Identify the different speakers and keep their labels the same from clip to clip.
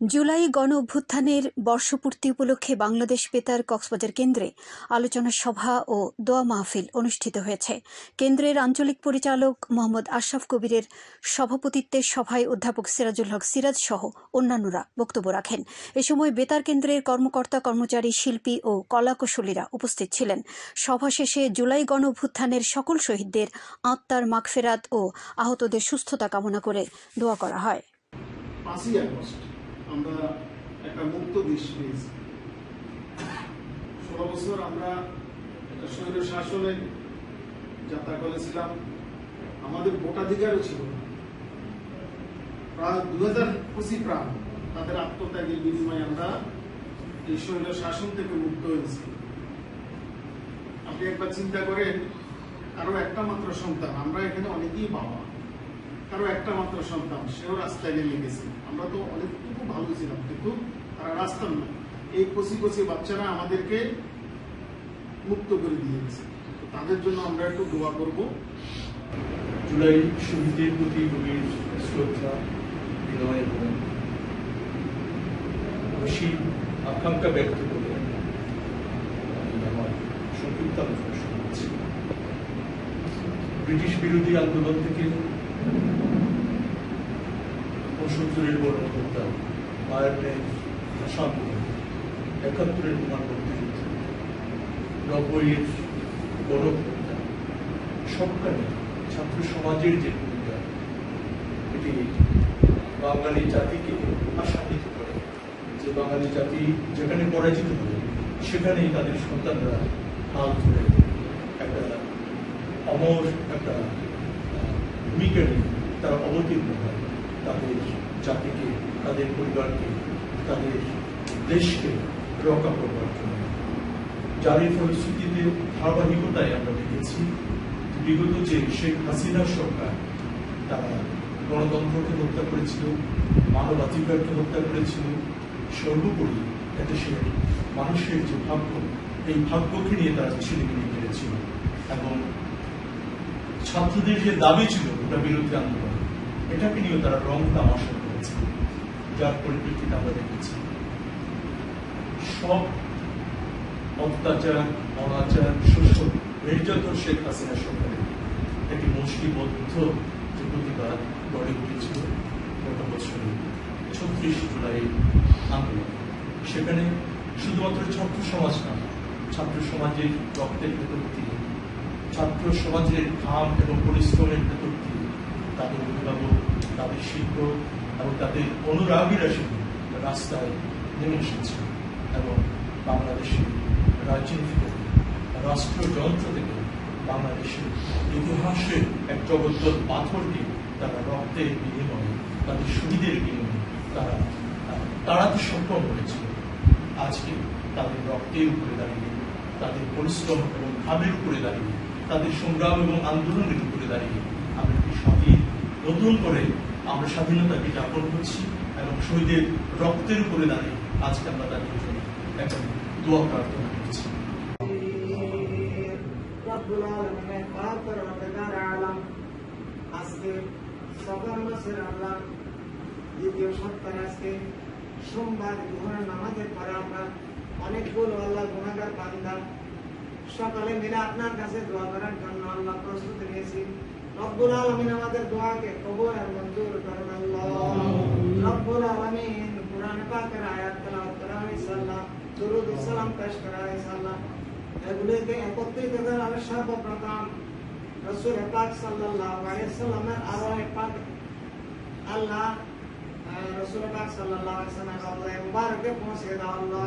Speaker 1: জুলাই গণ অভ্যুত্থানের বর্ষপূর্তি উপলক্ষে বাংলাদেশ বেতার কক্সবাজার কেন্দ্রে আলোচনা সভা ও দোয়া মাহফিল অনুষ্ঠিত হয়েছে। কেন্দ্রের আঞ্চলিক পরিচালক মোহাম্মদ আশরাফ কবিরের সভাপতিত্বে সভায় অধ্যাপক সিরাজুল হক সিরাজ সহ অন্যান্যরা বক্তব্য রাখেন। এ সময় বেতার কেন্দ্রের কর্মকর্তা, কর্মচারী, শিল্পী ও কলাকুশলীরা উপস্থিত ছিলেন। সভা শেষে জুলাই গণ অভ্যুত্থানের সকল শহীদদের আত্মার মাগফেরাত ও আহতদের সুস্থতা কামনা করে দোয়া করা হয়।
Speaker 2: আমরা একটা মুক্ত দেশ পেয়েছি। ষোলো বছর আমরা একটা স্বৈর শাসনে যাত্রা করেছিলাম। আমাদের ভোটাধিকারও ছিল প্রায় দু হাজার পঁচি প্রাণ তাদের আত্মত্যাগের বিনিময়ে আমরা এই স্বৈর শাসন থেকে মুক্ত হয়েছি। আপনি একবার চিন্তা করেন, কারও একটা মাত্র সন্তান, আমরা এখানে অনেকেই বাবা। কারও একটা মাত্র সন্তান, সেও রাস্তায় নেমে গেছে। আমরা তো অনেকটুকু ভালো ছিলাম, কিন্তু তারা রাস্তা না এই কচি কচি বাচ্চারা আমাদেরকে মুক্ত করে দিয়েছে তো তাদের জন্য আমরা একটু দোয়া করব।
Speaker 3: জুলাই শহীদদের প্রতি গভীর শ্রদ্ধা, বিনয় এবং খুশি আকাঙ্ক্ষা ব্যক্ত করে আমার সংক্ষিপ্ত আলোচনা ব্রিটিশ বিরোধী আন্দোলন থেকে পঁচাত্তরের গণহত্যা আয়ারল্যান্ড ভাষা আন্দোলন একাত্তরের বিমান মুক্তিযুদ্ধ নব্বইয়ের গণহত্যা, সবখানে ছাত্র সমাজের যে ভূমিকা, এটি বাঙালি জাতিকে আশান্বিত করে। যে বাঙালি জাতি যেখানে পরাজিত হয় সেখানেই তাদের সন্তানরা হাল ধরে একটা অমর একটা ভূমিকা নিয়ে তারা অবতীর্ণ হয়। তাদের জাতিকে, তাদের পরিবারকে, তাদের দেশকে রক্ষা করবার জন্য। এই পরিস্থিতিতে ধারাবাহিকতায় আমরা দেখেছি, বিগত যে শেখ হাসিনা সরকার, তারা গণতন্ত্রকে হত্যা করেছিল মানবাধিকারকে হত্যা করেছিল, সর্বোপরি এদেশের মানুষের যে ভাগ্য, এই ভাগ্যকে নিয়ে তারা ছিনিমিনি করেছিল এবং ছাত্রদের যে দাবি ছিল ওটা বিরোধী আন্দোলন। এটাকে নিয়েও তারা রং তামাশা করেছে, যার পরিপ্রেক্ষিতে আমরা দেখেছি। সব অত্যাচার, অনাচার শোষণ নির্যাতন শেখ হাসিনা সরকারের। একটি মুষ্টিবদ্ধ যে প্রতিবাদ গড়ে উঠেছিল গত বছরের ছত্রিশ জুলাই আন্দোলন। সেখানে শুধুমাত্র ছাত্র সমাজ না, ছাত্র সমাজের রক্তের ভেতর দিয়ে ছাত্র সমাজের ঘাম এবং পরিশ্রমের ভেতর দিয়ে তাদের অভিভাবক তাদের শিক্ষক এবং তাদের অনুরাগীরা শুধু রাস্তায় নেমে এসেছে এবং বাংলাদেশের রাজনীতি থেকে রাষ্ট্রযন্ত্র থেকে বাংলাদেশের ইতিহাসের এক জগদ্দল পাথরকে তারা রক্তের বিনিময়ে তাদের শহীদের বিনিময়ে তারা আহ, তাড়াতে সক্ষম হয়েছিল আজকে তাদের রক্তের উপরে দাঁড়িয়ে তাদের পরিশ্রম এবং ঘামের উপরে দাঁড়িয়ে তাদের সংগ্রাম এবং আন্দোলনের উপরে দাঁড়িয়ে আমরা একটি স্বাধীন নতুন করে আমরা স্বাধীনতাকে যাপন করছি এবং শহীদের রক্তের উপরে দাঁড়িয়ে আজকে আমরা তাদের জন্য একটা দোয়া প্রার্থনা করছি।
Speaker 4: সপ্তাহ সোমবার দুপুরের নামাজের পরে আমরা অনেকগুলো আল্লাহ গুণাগার বান্দা। সকালে মিলে আপনার কাছে দোয়া করার জন্য আল্লাহ প্রস্তুতি নিয়েছি। রব্বুল আলামিন আমাদের দোয়াকে কবুল আর মঞ্জুর করেন আল্লাহ। রব্বুল আলামিন কোরআন পাকের আয়াত তেলাওয়াত করা হয়েছে আল্লাহ। দরুদ ও সালাম পেশ করা হয়েছে আল্লাহ। এগুলিকে একত্রিত করে আমি সর্বপ্রথম। রসুল পাক সাল্লাল্লাহু আলাইহি সাল্লামের আরোহে পাক। আল্লাহ রসুল পাক সাল্লাল্লাহু আলাইহি সাল্লামের রওজায়ে মুবারকে পৌঁছে দাও আল্লাহ।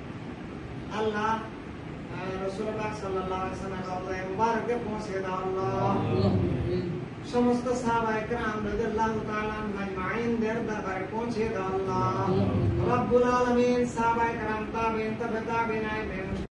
Speaker 4: আল্লাহ সমস্ত আজমাইনদের দরবারে পৌঁছে দাও আল্লাহ। রব্বুল আলামিন সাহাবায়ে কেরাম তাবেইন তবে আইবেন।